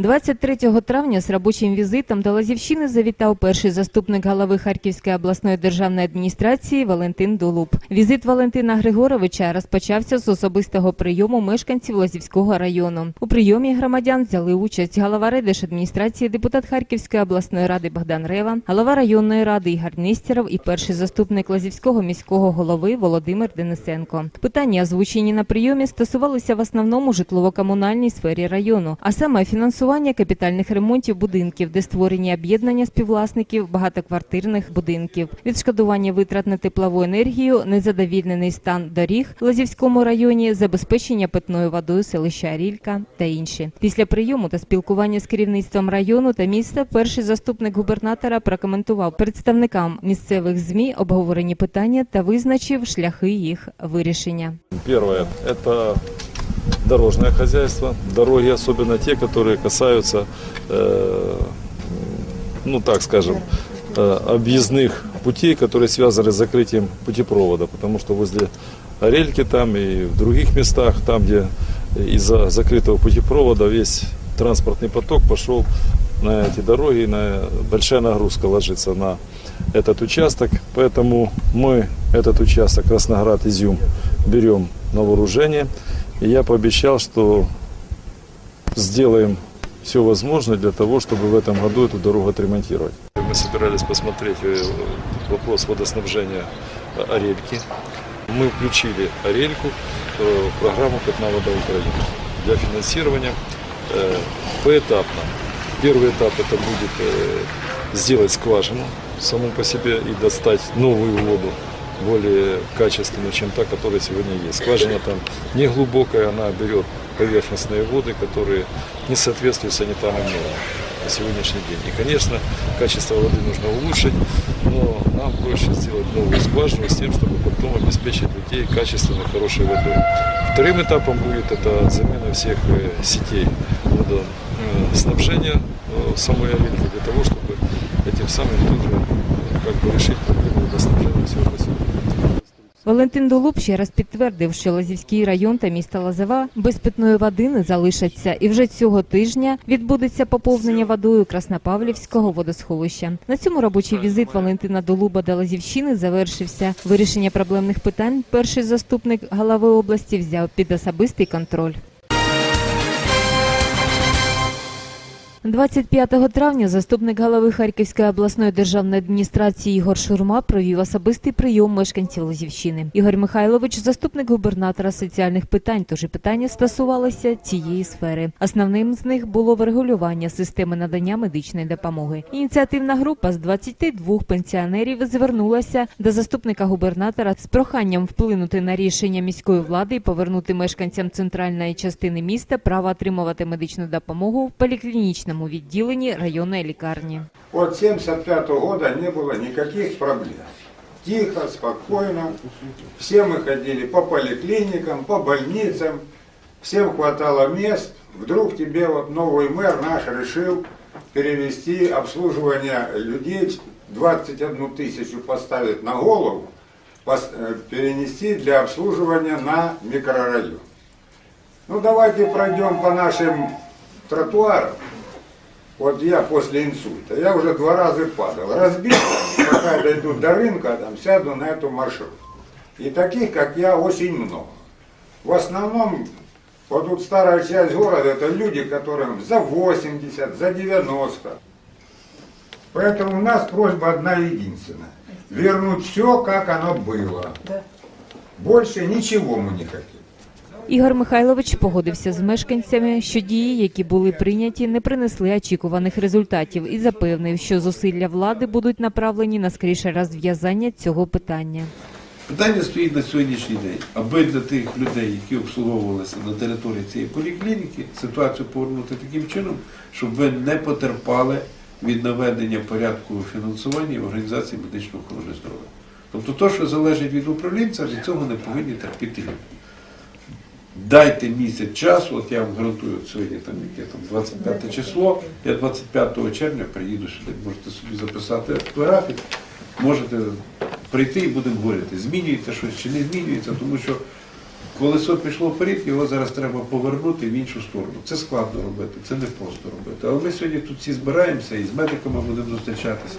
23 травня з робочим візитом до Лазівщини завітав перший заступник голови Харківської обласної державної адміністрації Валентин Дулуб. Візит Валентина Григоровича розпочався з особистого прийому мешканців Лазівського району. У прийомі громадян взяли участь голова райдержадміністрації, депутат Харківської обласної ради Богдан Рева, голова районної ради Ігор Нестеров і перший заступник Лазівського міського голови Володимир Денисенко. Питання, озвучені на прийомі, стосувалися в основному житлово-комунальній сфері району, а саме фінансування капітальних ремонтів будинків, де створені об'єднання співвласників багатоквартирних будинків, відшкодування витрат на теплову енергію, незадовільнений стан доріг в Лазівському районі, забезпечення питною водою селища Арілька та інші. Після прийому та спілкування з керівництвом району та міста перший заступник губернатора прокоментував представникам місцевих змі обговорені питання та визначив шляхи їх вирішення. Первое – это дорожное хозяйство, дороги, особенно те, которые касаются, э, ну так скажем, э, объездных путей, которые связаны с закрытием путепровода, потому что возле Орельки там и в других местах, там, где из-за закрытого путепровода весь транспортный поток пошел на эти дороги, на, большая нагрузка ложится на этот участок, поэтому мы этот участок Красноград-Изюм берем на вооружение. И я пообещал, что сделаем все возможное для того, чтобы в этом году эту дорогу отремонтировать. Мы собирались посмотреть э, вопрос водоснабжения э, Орельки. Мы включили Орельку э, в программу «Питна вода Украины» для финансирования поэтапно. Первый этап это будет сделать скважину саму по себе и достать новую воду более качественную, чем та, которая сегодня есть. Скважина там не глубокая, она берет поверхностные воды, которые не соответствуют санитарным нормам на сегодняшний день. И, конечно, качество воды нужно улучшить, но нам проще сделать новую скважину с тем, чтобы потом обеспечить людей качественной, хорошей водой. Вторым этапом будет это замена всех э, сетей водоснабжения э, самой Орельки для того, чтобы этим самым тоже э, как бы решить Валентин Долуб ще раз підтвердив, що Лазівський район та місто Лазова без питної води не залишаться, і вже цього тижня відбудеться поповнення водою Краснопавлівського водосховища. На цьому робочий візит Валентина Долуба до Лазівщини завершився. Вирішення проблемних питань перший заступник голови області взяв під особистий контроль. 25 травня заступник голови Харківської обласної державної адміністрації Ігор Шурма провів особистий прийом мешканців Лозівщини. Ігор Михайлович, заступник губернатора соціальних питань, тож і питання стосувалося цієї сфери. Основним з них було врегулювання системи надання медичної допомоги. Ініціативна група з 22 пенсіонерів звернулася до заступника губернатора з проханням вплинути на рішення міської влади і повернути мешканцям центральної частини міста право отримувати медичну допомогу в поліклінічному відділенні районної лікарні. От 75 года не было никаких проблем. Тихо, спокойно. Все мы ходили по поликлиникам, по больницам. Всем хватало мест. Вдруг тебе вот новый мэр наш решил перевести обслуживание людей, 21 тысячу поставить на голову, пос- э, перенести для обслуживания на микрорайон. Ну давайте пройдем по нашим тротуарам. Вот я после инсульта, я уже два раза падал. Разбил, пока дойду до рынка, там сяду на эту маршрутку. И таких, как я, очень много. В основном, вот тут старая часть города, это люди, которым за 80, за 90. Поэтому у нас просьба одна единственная. Вернуть все, как оно было. Больше ничего мы не хотим. Ігор Михайлович погодився з мешканцями, що дії, які були прийняті, не принесли очікуваних результатів і запевнив, що зусилля влади будуть направлені на скоріше розв'язання цього питання. Питання стоїть на сьогоднішній день, аби для тих людей, які обслуговувалися на території цієї поліклініки, ситуацію повернути таким чином, щоб ви не потерпали від наведення порядку фінансування в організації медичної охорони здоров'я. Тобто, то, що залежить від управлінця, від цього не повинні терпіти люди. Дайте місяць часу, от я вам гарантую, от сьогодні там яке там 25 число, я 25 червня приїду сюди, можете собі записати графік, можете прийти і будемо говорити, змінюється щось чи не змінюється, тому що Колесо пішло вперед, його зараз треба повернути в іншу сторону. Це складно робити, це не просто робити. Але ми сьогодні тут всі збираємося і з медиками будемо зустрічатися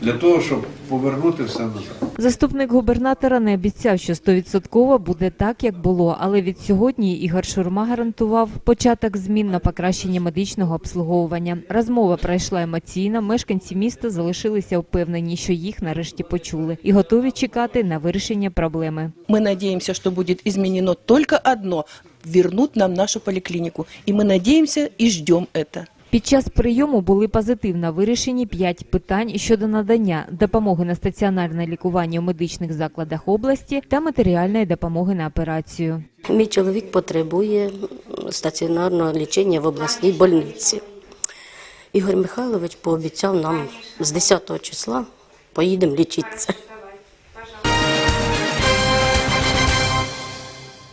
для того, щоб повернути все назад. Заступник губернатора не обіцяв, що стовідсотково буде так, як було, але від сьогодні Ігор Шурма гарантував початок змін на покращення медичного обслуговування. Розмова пройшла емоційно. Мешканці міста залишилися впевнені, що їх нарешті почули і готові чекати на вирішення проблеми. Ми Мы надеемся, что будет изменено только одно – вернуть нам нашу поликлинику. И мы надеемся и ждем это. Під час прийому були позитивно вирішені п'ять питань щодо надання допомоги на стаціонарне лікування у медичних закладах області та матеріальної допомоги на операцію. Мій чоловік потребує стаціонарного лічення в обласній больниці. Ігор Михайлович пообіцяв нам з 10 числа поїдемо лічитися.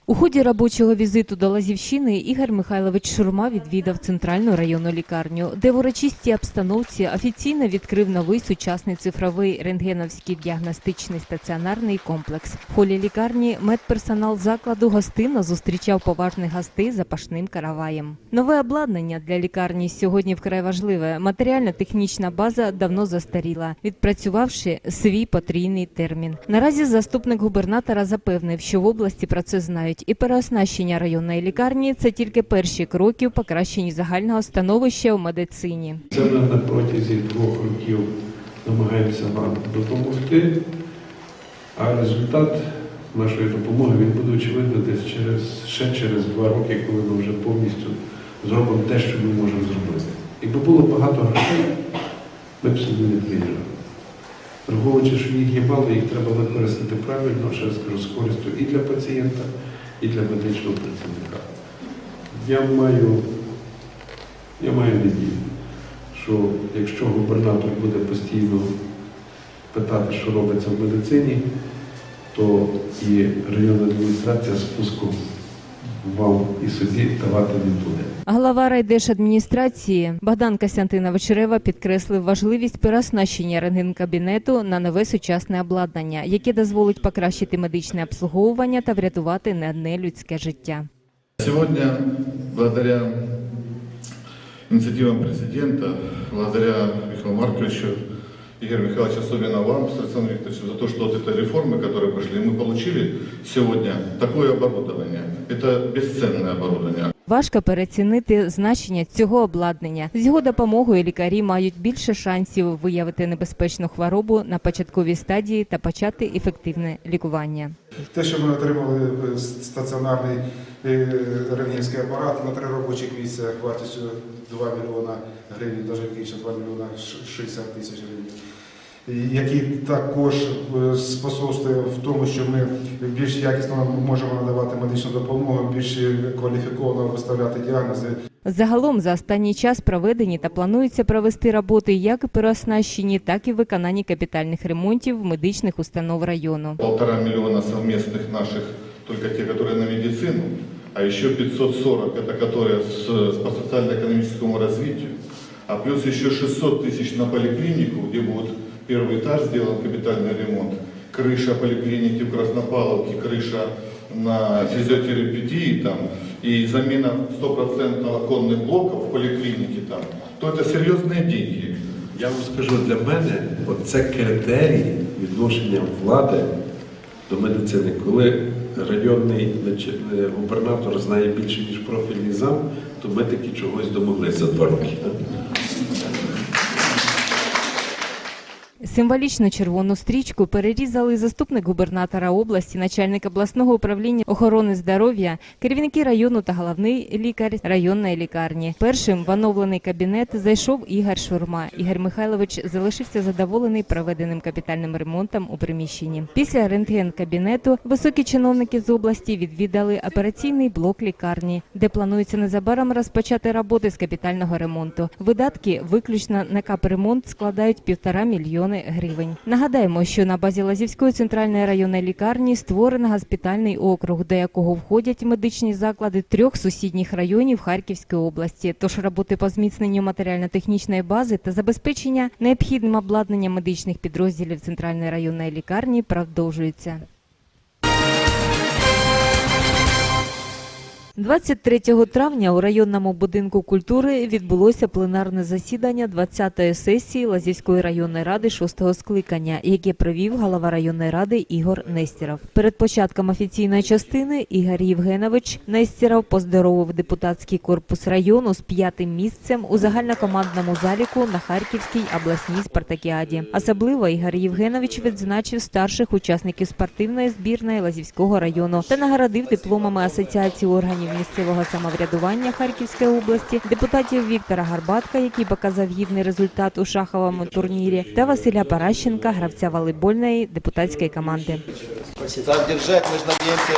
У ході робочого візиту до Лазівщини Ігор Михайлович Шурма відвідав центральну районну лікарню, де в урочистій обстановці офіційно відкрив новий сучасний цифровий рентгеновський діагностичний стаціонарний комплекс. В холі лікарні медперсонал закладу гостинно зустрічав поважних гостей запашним караваєм. Нове обладнання для лікарні сьогодні вкрай важливе. Матеріально-технічна база давно застаріла, відпрацювавши свій потрійний термін. Наразі заступник губернатора запевнив, що в області про це знають, і переоснащення районної лікарні це тільки перші кроки в покращенні загального становища у медицині. Це ми на протязі двох років намагаємося вам допомогти, а результат нашої допомоги він буде очевидно десь через ще через два роки, коли ми вже повністю зробимо те, що ми можемо зробити. Якби було багато грошей, ми б собі не приїжджали. Враховуючи, що їх є мало, їх треба використати правильно, ще раз з користю і для пацієнта, і для медичного працівника. Я маю, я маю надію, що якщо губернатор буде постійно питати, що робиться в медицині, то і районна адміністрація спуску вам і собі давати не буде. Глава райдержадміністрації Богдан Костянтинович Рева підкреслив важливість переоснащення рентгенкабінету на нове сучасне обладнання, яке дозволить покращити медичне обслуговування та врятувати не одне людське життя. Сегодня, благодаря инициативам президента, благодаря Михаилу Марковичу, Игорь Михайлович, особенно вам, Александр Викторович, за то, что вот эти реформы, которые пошли, мы получили сегодня такое оборудование. Это бесценное оборудование. Важко переоцінити значення цього обладнання. З його допомогою лікарі мають більше шансів виявити небезпечну хворобу на початковій стадії та почати ефективне лікування. Те, що ми отримали е, стаціонарний е, рентгенський апарат на три робочих місця вартістю 2 мільйона гривень, навіть більше 2 мільйона 60 тисяч гривень, який також е, способствує в тому, що ми більш якісно можемо надавати медичну допомогу, більш кваліфіковано виставляти діагнози. Загалом за останній час проведені та планується провести роботи як у переоснащенні, так і в виконанні капітальних ремонтів медичних установ району. Полтора миллиона совместных наших, только те, которые на медицину, а еще 540, это которые с, по социально-экономическому развитию, а плюс еще 600 тысяч на поликлинику, где будет первый этаж сделан капитальный ремонт, крыша поликлиники в Краснопавловке, крыша на физиотерапии там, и замена 100% оконных блоков в поликлинике там, то это серьезные деньги. Я вам скажу, для мене це критерій відношення влади до медицини. Коли районний нач- е, губернатор знає більше, ніж профільний зам, то ми таки чогось домоглися за два роки. Символічно червону стрічку перерізали заступник губернатора області, начальник обласного управління охорони здоров'я, керівники району та головний лікар районної лікарні. Першим в оновлений кабінет зайшов Ігор Шурма. Ігор Михайлович залишився задоволений проведеним капітальним ремонтом у приміщенні. Після рентген-кабінету високі чиновники з області відвідали операційний блок лікарні, де планується незабаром розпочати роботи з капітального ремонту. Видатки виключно на капремонт складають півтора мільйони гривень. Нагадаємо, що на базі Лазівської центральної районної лікарні створено госпітальний округ, до якого входять медичні заклади трьох сусідніх районів Харківської області. Тож роботи по зміцненню матеріально-технічної бази та забезпечення необхідним обладнанням медичних підрозділів центральної районної лікарні продовжуються. 23 травня у районному будинку культури відбулося пленарне засідання 20-ї сесії Лазівської районної ради 6-го скликання, яке провів голова районної ради Ігор Нестеров. Перед початком офіційної частини Ігор Євгенович Нестеров поздоровив депутатський корпус району з п'ятим місцем у загальнокомандному заліку на Харківській обласній спартакіаді. Особливо Ігор Євгенович відзначив старших учасників спортивної збірної Лазівського району та нагородив дипломами Асоціації органів місцевого самоврядування Харківської області, депутатів Віктора Гарбатка, який показав гідний результат у шаховому турнірі, та Василя Паращенка, гравця волейбольної депутатської команди. Так держать, ми же надеемся,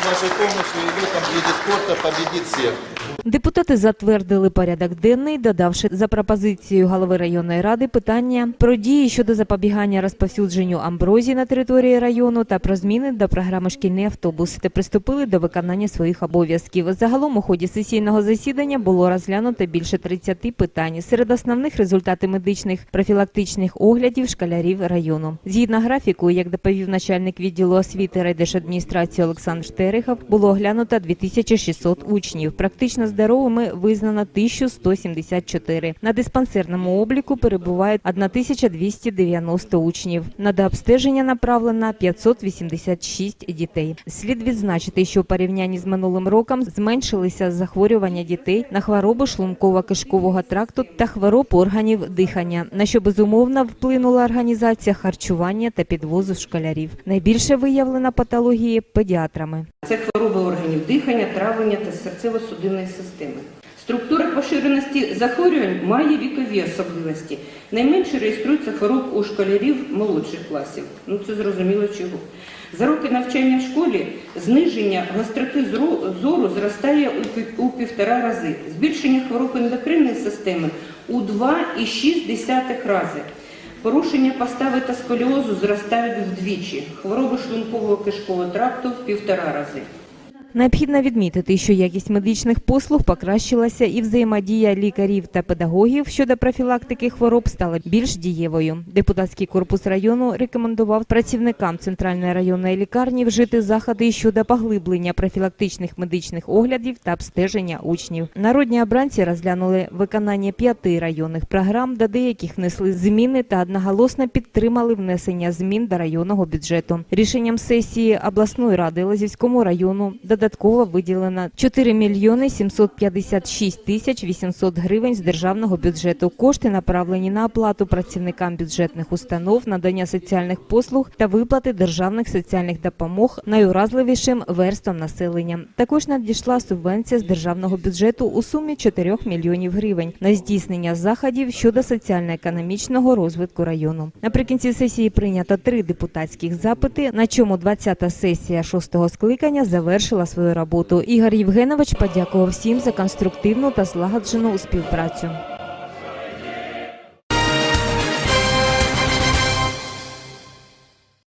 с нашей помощью и в этом виде спорта победит всех. Депутати затвердили порядок денний, додавши за пропозицією голови районної ради питання про дії щодо запобігання розповсюдженню амброзії на території району та про зміни до програми шкільний автобус та приступили до виконання своїх обов'язків. Загалом у ході сесійного засідання було розглянуто більше 30 питань. Серед основних результати медичних профілактичних оглядів школярів району. Згідно графіку, як доповів начальник відділу освіти райдержадміністрації Олександр Штерехов, було оглянуто 2600 учнів. Практично здоровими визнано 1174. На диспансерному обліку перебувають 1290 учнів. На дообстеження направлено 586 дітей. Слід відзначити, що у порівнянні з минулим роком зменшилися захворювання дітей на хворобу шлунково-кишкового тракту та хвороб органів дихання, на що безумовно вплинула організація харчування та підвозу школярів. Найбільше виявлено патології педіатрами. Це хвороби органів дихання, травлення та серцево-судинної системи. Структура поширеності захворювань має вікові особливості. Найменше реєструється хвороб у школярів молодших класів. Ну це зрозуміло чого. За роки навчання в школі зниження гостроти зору зростає у півтора рази, збільшення хвороб ендокринної системи у 2,6 рази. Порушення постави та сколіозу зростають вдвічі, хвороби шлункового кишкового тракту в півтора рази. Необхідно відмітити, що якість медичних послуг покращилася і взаємодія лікарів та педагогів щодо профілактики хвороб стала більш дієвою. Депутатський корпус району рекомендував працівникам центральної районної лікарні вжити заходи щодо поглиблення профілактичних медичних оглядів та обстеження учнів. Народні обранці розглянули виконання п'яти районних програм, до деяких внесли зміни та одноголосно підтримали внесення змін до районного бюджету. Рішенням сесії обласної ради Лазівському району додатково виділено 4 мільйони 756 тисяч 800 гривень з державного бюджету. Кошти направлені на оплату працівникам бюджетних установ, надання соціальних послуг та виплати державних соціальних допомог найуразливішим верствам населення. Також надійшла субвенція з державного бюджету у сумі 4 мільйонів гривень на здійснення заходів щодо соціально-економічного розвитку району. Наприкінці сесії прийнято три депутатських запити, на чому 20-та сесія шостого скликання завершила свою роботу. Ігор Євгенович подякував всім за конструктивну та злагоджену співпрацю.